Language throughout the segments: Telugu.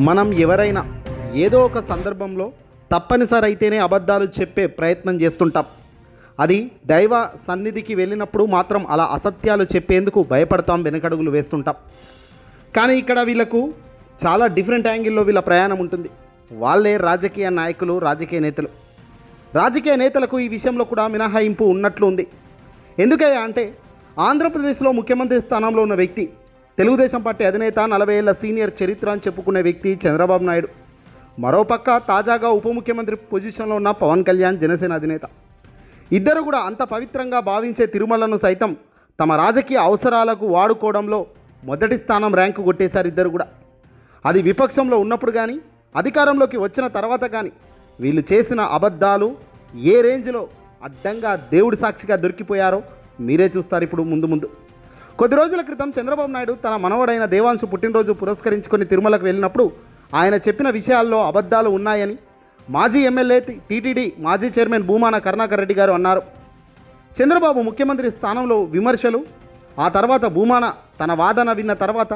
మనం ఎవరైనా ఏదో ఒక సందర్భంలో తప్పనిసరి అయితేనే అబద్ధాలు చెప్పే ప్రయత్నం చేస్తుంటాం. అది దైవ సన్నిధికి వెళ్ళినప్పుడు మాత్రం అలా అసత్యాలు చెప్పేందుకు భయపడతాం వెనకడుగులు వేస్తుంటాం. కానీ ఇక్కడ వీళ్ళకు చాలా డిఫరెంట్ యాంగిల్లో వీళ్ళ ప్రయాణం ఉంటుంది. వాళ్ళే రాజకీయ నాయకులు రాజకీయ నేతలు. రాజకీయ నేతలకు ఈ విషయంలో కూడా మినహాయింపు ఉన్నట్లు ఉంది. ఎందుకయ్యా అంటే ఆంధ్రప్రదేశ్లో ముఖ్యమంత్రి స్థానంలో ఉన్న వ్యక్తి తెలుగుదేశం పార్టీ అధినేత నలభై ఏళ్ళ సీనియర్ చరిత్ర అని చెప్పుకునే వ్యక్తి చంద్రబాబు నాయుడు. మరోపక్క తాజాగా ఉప ముఖ్యమంత్రి పొజిషన్లో ఉన్న పవన్ కళ్యాణ్ జనసేన అధినేత. ఇద్దరు కూడా అంత పవిత్రంగా భావించే తిరుమలను సైతం తమ రాజకీయ అవసరాలకు వాడుకోవడంలో మొదటి స్థానం ర్యాంకు కొట్టేశారు ఇద్దరు కూడా. అది విపక్షంలో ఉన్నప్పుడు కానీ అధికారంలోకి వచ్చిన తర్వాత కానీ వీళ్ళు చేసిన అబద్ధాలు ఏ రేంజ్లో అడ్డంగా దేవుడి సాక్షిగా దొరికిపోయారో మీరే చూస్తారు ఇప్పుడు ముందు ముందు. కొద్ది రోజుల క్రితం చంద్రబాబు నాయుడు తన మనవడైన దేవాంశు పుట్టినరోజు పురస్కరించుకొని తిరుమలకు వెళ్ళినప్పుడు ఆయన చెప్పిన విషయాల్లో అబద్ధాలు ఉన్నాయని మాజీ ఎమ్మెల్యే టీటీడీ మాజీ చైర్మన్ భూమాన కరుణాకర్ రెడ్డి గారు అన్నారు. చంద్రబాబు ముఖ్యమంత్రి స్థానంలో విమర్శలు ఆ తర్వాత భూమాన తన వాదన విన్న తర్వాత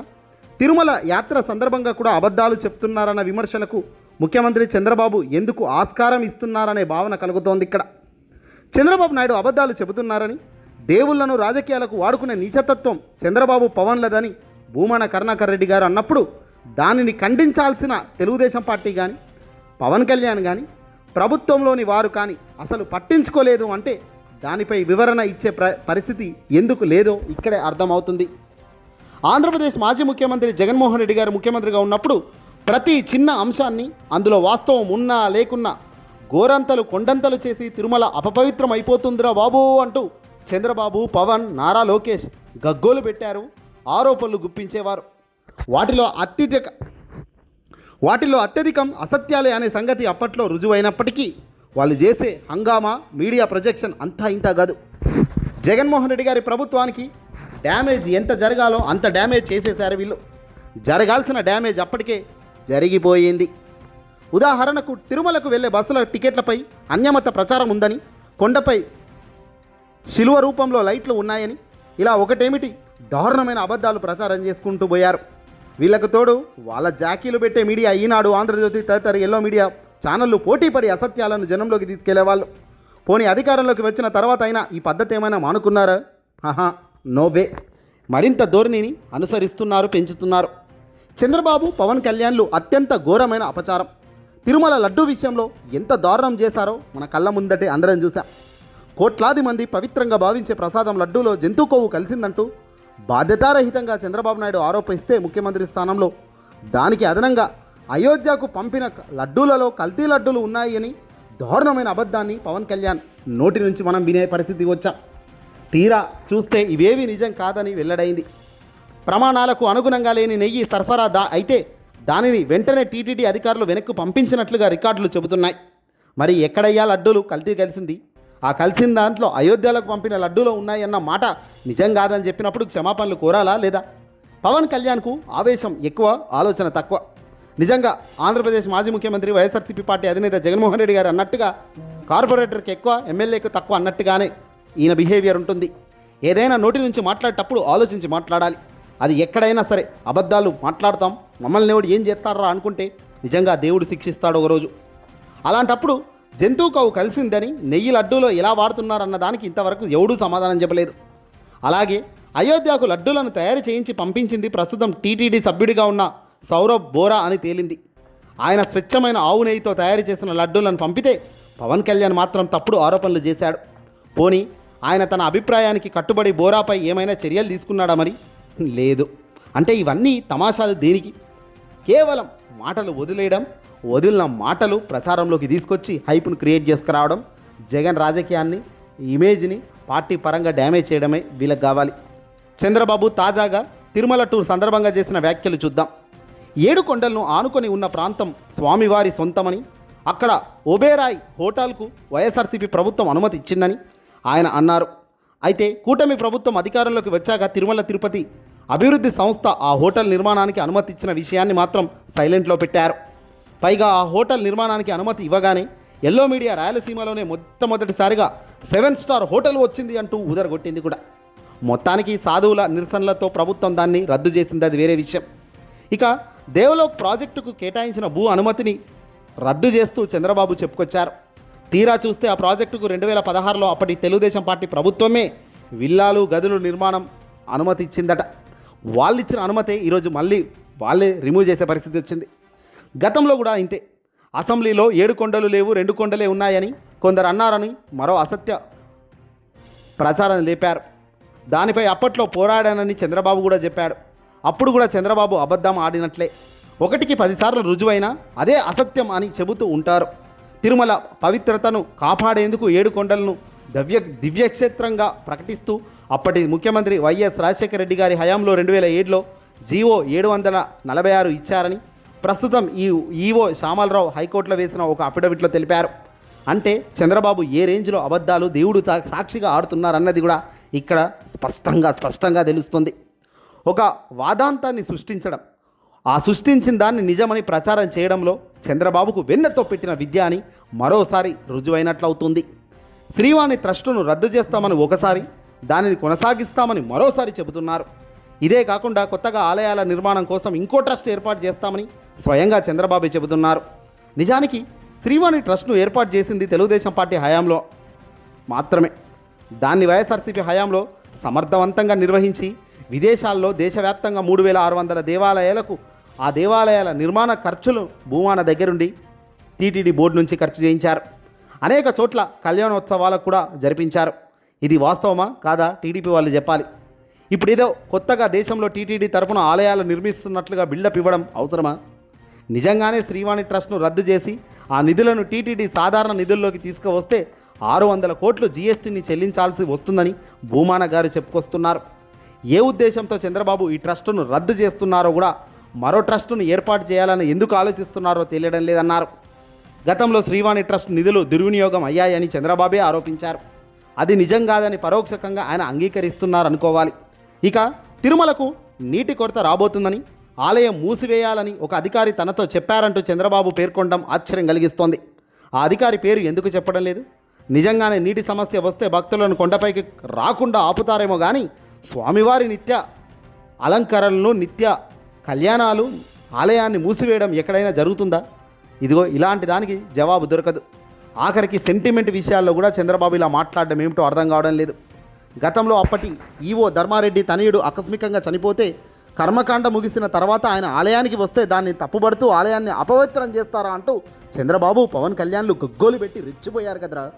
తిరుమల యాత్ర సందర్భంగా కూడా అబద్ధాలు చెప్తున్నారన్న విమర్శలకు ముఖ్యమంత్రి చంద్రబాబు ఎందుకు ఆస్కారం ఇస్తున్నారనే భావన కలుగుతోంది ఇక్కడ. చంద్రబాబు నాయుడు అబద్ధాలు చెబుతున్నారని దేవుళ్ళను రాజకీయాలకు వాడుకునే నీచతత్వం చంద్రబాబు పవన్లదని భూమన కరుణాకర్ రెడ్డి గారు అన్నప్పుడు దానిని ఖండించాల్సిన తెలుగుదేశం పార్టీ కానీ పవన్ కళ్యాణ్ కానీ ప్రభుత్వంలోని వారు కానీ అసలు పట్టించుకోలేదు అంటే దానిపై వివరణ ఇచ్చే ప్ర పరిస్థితి ఎందుకు లేదో ఇక్కడే అర్థమవుతుంది. ఆంధ్రప్రదేశ్ మాజీ ముఖ్యమంత్రి జగన్మోహన్ రెడ్డి గారు ముఖ్యమంత్రిగా ఉన్నప్పుడు ప్రతి చిన్న అంశాన్ని అందులో వాస్తవం ఉన్నా లేకున్నా గోరంతలు కొండంతలు చేసి తిరుమల అపపవిత్రం అయిపోతుందిరా బాబు అంటూ చంద్రబాబు పవన్ నారా లోకేష్ గగ్గోలు పెట్టారు. ఆరోపణలు గుప్పించేవారు. వాటిలో అత్యధిక వాటిలో అత్యధికం అసత్యాలే అనే సంగతి అప్పట్లో రుజువైనప్పటికీ వాళ్ళు చేసే హంగామా మీడియా ప్రొజెక్షన్ అంతా ఇంత కాదు. జగన్మోహన్ రెడ్డి గారి ప్రభుత్వానికి డ్యామేజ్ ఎంత జరగాలో అంత డ్యామేజ్ చేసేశారు వీళ్ళు. జరగాల్సిన డ్యామేజ్ అప్పటికే జరిగిపోయింది. ఉదాహరణకు తిరుమలకు వెళ్ళే బస్సుల టికెట్లపై అన్యమత ప్రచారం ఉందని కొండపై శిలువ రూపంలో లైట్లు ఉన్నాయని ఇలా ఒకటేమిటి? దారుణమైన అబద్ధాలు ప్రచారం చేసుకుంటూ పోయారు. వీళ్ళకు తోడు వాళ్ళ జాకీలు పెట్టే మీడియా ఈనాడు ఆంధ్రజ్యోతి తదితర ఎల్లో మీడియా ఛానళ్ళు పోటీపడి అసత్యాలను జనంలోకి తీసుకెళ్ళేవాళ్ళు. పోనీ అధికారంలోకి వచ్చిన తర్వాత అయినా ఈ పద్ధతి ఏమైనా మానుకున్నారా? ఆహా నోవే మరింత ధోరణిని అనుసరిస్తున్నారు పెంచుతున్నారు. చంద్రబాబు పవన్ కళ్యాణ్లు అత్యంత ఘోరమైన అపచారం. తిరుమల లడ్డూ విషయంలో ఎంత దారుణం చేశారో మన కళ్ళ ముందటే అందరం చూసాం కోట్లాది మంది పవిత్రంగా భావించే ప్రసాదం లడ్డూలో జంతు కొవ్వు కలిసిందంటూ బాధ్యతారహితంగా చంద్రబాబు నాయుడు ఆరోపిస్తే ముఖ్యమంత్రి స్థానంలో. దానికి అదనంగా అయోధ్యకు పంపిన లడ్డూలలో కల్తీ లడ్డూలు ఉన్నాయని దారుణమైన అబద్ధాన్ని పవన్ కళ్యాణ్ నోటి నుంచి మనం వినే పరిస్థితి వచ్చాం. తీరా చూస్తే ఇవేవి నిజం కాదని వెల్లడైంది. ప్రమాణాలకు అనుగుణంగా లేని నెయ్యి సరఫరా దా అయితే దానిని వెంటనే టీటీడీ అధికారులు వెనక్కు పంపించినట్లుగా రికార్డులు చెబుతున్నాయి. మరి ఎక్కడయ్యా లడ్డూలు? కల్తీ కలిసింది? ఆ కలిసిన దాంట్లో అయోధ్యలకు పంపిన లడ్డూలో ఉన్నాయన్న మాట నిజం కాదని చెప్పినప్పుడు క్షమాపణలు కోరాలా లేదా? పవన్ కళ్యాణ్కు ఆవేశం ఎక్కువ ఆలోచన తక్కువ. నిజంగా ఆంధ్రప్రదేశ్ మాజీ ముఖ్యమంత్రి వైఎస్ఆర్సీపీ పార్టీ అధినేత జగన్మోహన్ రెడ్డి గారు అన్నట్టుగా కార్పొరేటర్కి ఎక్కువ ఎమ్మెల్యేకు తక్కువ అన్నట్టుగానే ఈయన బిహేవియర్ ఉంటుంది. ఏదైనా నోటి నుంచి మాట్లాడేటప్పుడు ఆలోచించి మాట్లాడాలి. అది ఎక్కడైనా సరే అబద్ధాలు మాట్లాడతాం. మమ్మల్ని ఎవడు ఏం చేస్తారా అనుకుంటే నిజంగా దేవుడు శిక్షిస్తాడు ఒకరోజు. అలాంటప్పుడు జంతువు కవు కలిసిందని నెయ్యి లడ్డూలో ఎలా వాడుతున్నారన్న దానికి ఇంతవరకు ఎవడూ సమాధానం చెప్పలేదు. అలాగే అయోధ్యకు లడ్డూలను తయారు చేయించి పంపించింది ప్రస్తుతం టీటీడీ సభ్యుడిగా ఉన్న సౌరభ్ బోరా అని తేలింది. ఆయన స్వచ్ఛమైన ఆవు నెయ్యితో తయారు చేసిన లడ్డూలను పంపితే పవన్ కళ్యాణ్ మాత్రం తప్పుడు ఆరోపణలు చేశాడు. పోనీ ఆయన తన అభిప్రాయానికి కట్టుబడి బోరాపై ఏమైనా చర్యలు తీసుకున్నాడా మరి? లేదు. అంటే ఇవన్నీ తమాషాలు దేనికి? కేవలం మాటలు వదిలేయడం వదిలిన మాటలు ప్రచారంలోకి తీసుకొచ్చి హైప్ను క్రియేట్ చేసుకురావడం జగన్ రాజకీయాన్ని ఇమేజ్ని పార్టీ పరంగా డ్యామేజ్ చేయడమే వీళ్ళకి కావాలి. చంద్రబాబు తాజాగా తిరుమల టూర్ సందర్భంగా చేసిన వ్యాఖ్యలు చూద్దాం. ఏడు కొండలను ఆనుకొని ఉన్న ప్రాంతం స్వామివారి సొంతమని అక్కడ ఒబేరాయ్ హోటల్కు వైఎస్ఆర్సీపీ ప్రభుత్వం అనుమతి ఇచ్చిందని ఆయన అన్నారు. అయితే కూటమి ప్రభుత్వం అధికారంలోకి వచ్చాక తిరుమల తిరుపతి అభివృద్ధి సంస్థ ఆ హోటల్ నిర్మాణానికి అనుమతి ఇచ్చిన విషయాన్ని మాత్రం సైలెంట్లో పెట్టారు. పైగా ఆ హోటల్ నిర్మాణానికి అనుమతి ఇవ్వగానే ఎల్లో మీడియా రాయలసీమలోనే మొట్టమొదటిసారిగా సెవెన్ స్టార్ హోటల్ వచ్చింది అంటూ ఉదరగొట్టింది కూడా. మొత్తానికి సాధువుల నిరసనలతో ప్రభుత్వం దాన్ని రద్దు చేసింది. అది వేరే విషయం. ఇక దేవలోక్ ప్రాజెక్టుకు కేటాయించిన భూ అనుమతిని రద్దు చేస్తూ చంద్రబాబు చెప్పుకొచ్చారు. తీరా చూస్తే ఆ ప్రాజెక్టుకు రెండు వేల పదహారులో అప్పటి తెలుగుదేశం పార్టీ ప్రభుత్వమే విల్లాలు గదులు నిర్మాణం అనుమతి ఇచ్చిందట వాళ్ళు ఇచ్చిన అనుమతే ఈరోజు మళ్ళీ వాళ్ళే రిమూవ్ చేసే పరిస్థితి వచ్చింది. గతంలో కూడా ఇంతే. అసెంబ్లీలో ఏడు కొండలు లేవు రెండు కొండలే ఉన్నాయని కొందరు అన్నారని మరో అసత్య ప్రచారం లేపారు. దానిపై అప్పట్లో పోరాడానని చంద్రబాబు కూడా చెప్పాడు. అప్పుడు కూడా చంద్రబాబు అబద్ధం ఆడినట్లే. ఒకటికి పదిసార్లు రుజువైనా అదే అసత్యం అని చెబుతూ ఉంటారు. తిరుమల పవిత్రతను కాపాడేందుకు ఏడు కొండలను దవ్య దివ్యక్షేత్రంగా ప్రకటిస్తూ అప్పటి ముఖ్యమంత్రి వైఎస్ రాజశేఖర రెడ్డి గారి హయాంలో రెండు వేల ఏడులో జీవో ఏడు వందల నలభై ఆరు ఇచ్చారని ప్రస్తుతం ఈ ఈవో శ్యామలరావు హైకోర్టులో వేసిన ఒక అఫిడవిట్లో తెలిపారు. అంటే చంద్రబాబు ఏ రేంజ్లో అబద్ధాలు దేవుడు సాక్షిగా ఆడుతున్నారన్నది కూడా ఇక్కడ స్పష్టంగా స్పష్టంగా తెలుస్తుంది. ఒక వాదాంతాన్ని సృష్టించడం ఆ సృష్టించిన దాన్ని నిజమని ప్రచారం చేయడంలో చంద్రబాబుకు వెన్నెతో పెట్టిన విద్య అని మరోసారి రుజువైనట్లవుతుంది. శ్రీవాణి ట్రస్టును రద్దు చేస్తామని ఒకసారి దానిని కొనసాగిస్తామని మరోసారి చెబుతున్నారు. ఇదే కాకుండా కొత్తగా ఆలయాల నిర్మాణం కోసం ఇంకో ట్రస్ట్ ఏర్పాటు చేస్తామని స్వయంగా చంద్రబాబు చెబుతున్నారు. నిజానికి శ్రీవాణి ట్రస్ట్ను ఏర్పాటు చేసింది తెలుగుదేశం పార్టీ హయాంలో మాత్రమే. దాన్ని వైఎస్ఆర్సీపీ హయాంలో సమర్థవంతంగా నిర్వహించి విదేశాల్లో దేశవ్యాప్తంగా మూడు వేల ఆరు వందల దేవాలయాలకు ఆ దేవాలయాల నిర్మాణ ఖర్చులు భూమాన దగ్గరుండి టీటీడీ బోర్డు నుంచి ఖర్చు చేయించారు. అనేక చోట్ల కళ్యాణోత్సవాలకు కూడా జరిపించారు. ఇది వాస్తవమా? కాదా? టీడీపీ వాళ్ళు చెప్పాలి. ఇప్పుడు ఏదో కొత్తగా దేశంలో టీటీడీ తరపున ఆలయాలు నిర్మిస్తున్నట్లుగా బిల్డప్ ఇవ్వడం అవసరమా? నిజంగానే శ్రీవాణి ట్రస్ట్ను రద్దు చేసి ఆ నిధులను టీటీడీ సాధారణ నిధుల్లోకి తీసుకువస్తే ఆరు వందల కోట్లు జీఎస్టీని చెల్లించాల్సి వస్తుందని భూమాన గారు చెప్పుకొస్తున్నారు. ఏ ఉద్దేశంతో చంద్రబాబు ఈ ట్రస్టును రద్దు చేస్తున్నారో కూడా మరో ట్రస్టును ఏర్పాటు చేయాలని ఎందుకు ఆలోచిస్తున్నారో తెలియడం లేదన్నారు. గతంలో శ్రీవాణి ట్రస్ట్ నిధులు దుర్వినియోగం అయ్యాయని చంద్రబాబే ఆరోపించారు. అది నిజం కాదని పరోక్షకంగా ఆయన అంగీకరిస్తున్నారనుకోవాలి. ఇక తిరుమలకు నీటి కొరత రాబోతుందని ఆలయం మూసివేయాలని ఒక అధికారి తనతో చెప్పారంటూ చంద్రబాబు పేర్కొనడం ఆశ్చర్యం కలిగిస్తోంది. ఆ అధికారి పేరు ఎందుకు చెప్పడం లేదు? నిజంగానే నీటి సమస్య వస్తే భక్తులను కొండపైకి రాకుండా ఆపుతారేమో కానీ స్వామివారి నిత్య అలంకరణలు నిత్య కళ్యాణాలు ఆలయాన్ని మూసివేయడం ఎక్కడైనా జరుగుతుందా? ఇదిగో ఇలాంటి దానికి జవాబు దొరకదు. ఆఖరికి సెంటిమెంట్ విషయాల్లో కూడా చంద్రబాబు ఇలా మాట్లాడడం ఏమిటో అర్థం కావడం లేదు. గతంలో అప్పటి ఈవో ధర్మారెడ్డి తనయుడు ఆకస్మికంగా చనిపోతే కర్మకాండ ముగిసిన తర్వాత ఆయన ఆలయానికి వస్తే దాన్ని తప్పుబడుతూ ఆలయాన్ని అపవిత్రం చేస్తారా అంటూ చంద్రబాబు పవన్ కళ్యాణ్లు గగ్గోలు పెట్టి రెచ్చిపోయారు కదరా.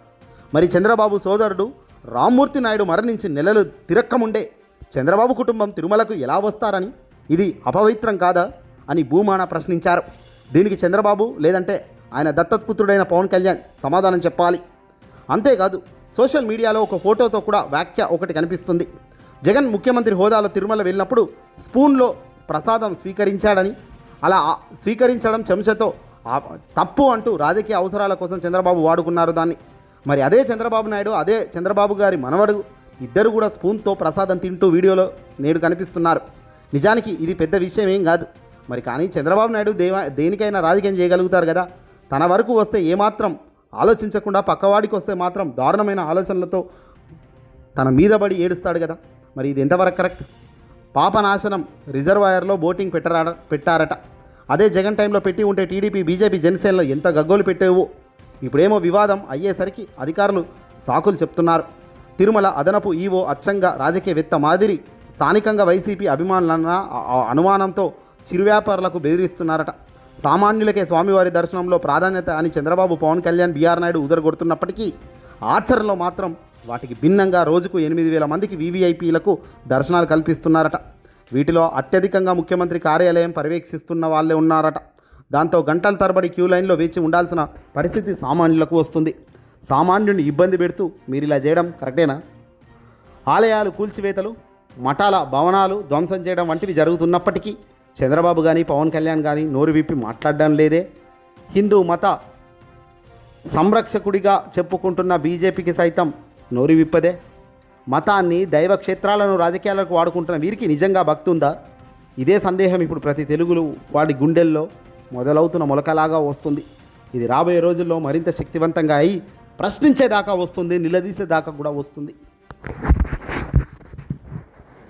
మరి చంద్రబాబు సోదరుడు రామ్మూర్తి నాయుడు మరణించి నెలలు తిరక్కముండే చంద్రబాబు కుటుంబం తిరుమలకు ఎలా వస్తారని? ఇది అపవిత్రం కాదా? అని భూమాన ప్రశ్నించారు. దీనికి చంద్రబాబు లేదంటే ఆయన దత్తపుత్రుడైన పవన్ కళ్యాణ్ సమాధానం చెప్పాలి. అంతేకాదు సోషల్ మీడియాలో ఒక ఫోటోతో కూడా వ్యాఖ్య ఒకటి కనిపిస్తుంది. జగన్ ముఖ్యమంత్రి హోదాలో తిరుమల వెళ్ళినప్పుడు స్పూన్లో ప్రసాదం స్వీకరించాడని అలా స్వీకరించడం చెంచతో తప్పు అంటూ రాజకీయ అవసరాల కోసం చంద్రబాబు వాడుకున్నారు దాన్ని. మరి అదే చంద్రబాబు నాయుడు అదే చంద్రబాబు గారి మనవడు ఇద్దరు కూడా స్పూన్తో ప్రసాదం తింటూ వీడియోలో నేడు కనిపిస్తున్నారు. నిజానికి ఇది పెద్ద విషయం ఏం కాదు. మరి కానీ చంద్రబాబు నాయుడు దేవా దేనికైనా రాజకీయం చేయగలుగుతారు కదా? తన వరకు వస్తే ఏమాత్రం ఆలోచించకుండా పక్కవాడికి వస్తే మాత్రం దారుణమైన ఆలోచనలతో తన మీద పడి ఏడుస్తాడు కదా? మరి ఇది ఎంతవరకు కరెక్ట్? పాపనాశనం రిజర్వాయర్లో బోటింగ్ పెట్టరా పెట్టారట. అదే జగన్ టైంలో పెట్టి ఉంటే టీడీపీ బీజేపీ జనసేనలో ఎంత గగ్గోలు పెట్టేవో. ఇప్పుడేమో వివాదం అయ్యేసరికి అధికారులు సాకులు చెప్తున్నారు. తిరుమల అదనపు ఈవో అచ్చంగా రాజకీయవేత్త మాదిరి స్థానికంగా వైసీపీ అభిమానులన్న అనుమానంతో చిరువ్యాపారులకు బెదిరిస్తున్నారట. సామాన్యులకే స్వామివారి దర్శనంలో ప్రాధాన్యత అని చంద్రబాబు పవన్ కళ్యాణ్ బీఆర్ నాయుడు ఉదరగొడుతున్నప్పటికీ ఆచరణలో మాత్రం వాటికి భిన్నంగా రోజుకు ఎనిమిది వేల మందికి వీవీఐపీలకు దర్శనాలు కల్పిస్తున్నారట. వీటిలో అత్యధికంగా ముఖ్యమంత్రి కార్యాలయం పర్యవేక్షిస్తున్న వాళ్ళే ఉన్నారట. దాంతో గంటల తరబడి క్యూ లైన్లో వేచి ఉండాల్సిన పరిస్థితి సామాన్యులకు వస్తుంది. సామాన్యుని ఇబ్బంది పెడుతూ మీరు ఇలా చేయడం కరెక్టేనా? ఆలయాలు కూల్చివేతలు మఠాల భవనాలు ధ్వంసం చేయడం వంటివి జరుగుతున్నప్పటికీ చంద్రబాబు కానీ పవన్ కళ్యాణ్ కానీ నోరు విప్పి మాట్లాడడం లేదే? హిందూ మత సంరక్షకుడిగా చెప్పుకుంటున్న బీజేపీకి సైతం నోరు విప్పదే. మతాన్ని దైవ క్షేత్రాలను రాజకీయాలకు వాడుకుంటున్న వీరికి నిజంగా భక్తి ఉందా? ఇదే సందేహం ఇప్పుడు ప్రతి తెలుగులు వాడి గుండెల్లో మొదలవుతున్న మొలకలాగా వస్తుంది. ఇది రాబోయే రోజుల్లో మరింత శక్తివంతంగా అయి ప్రశ్నించేదాకా వస్తుంది నిలదీసేదాకా కూడా వస్తుంది.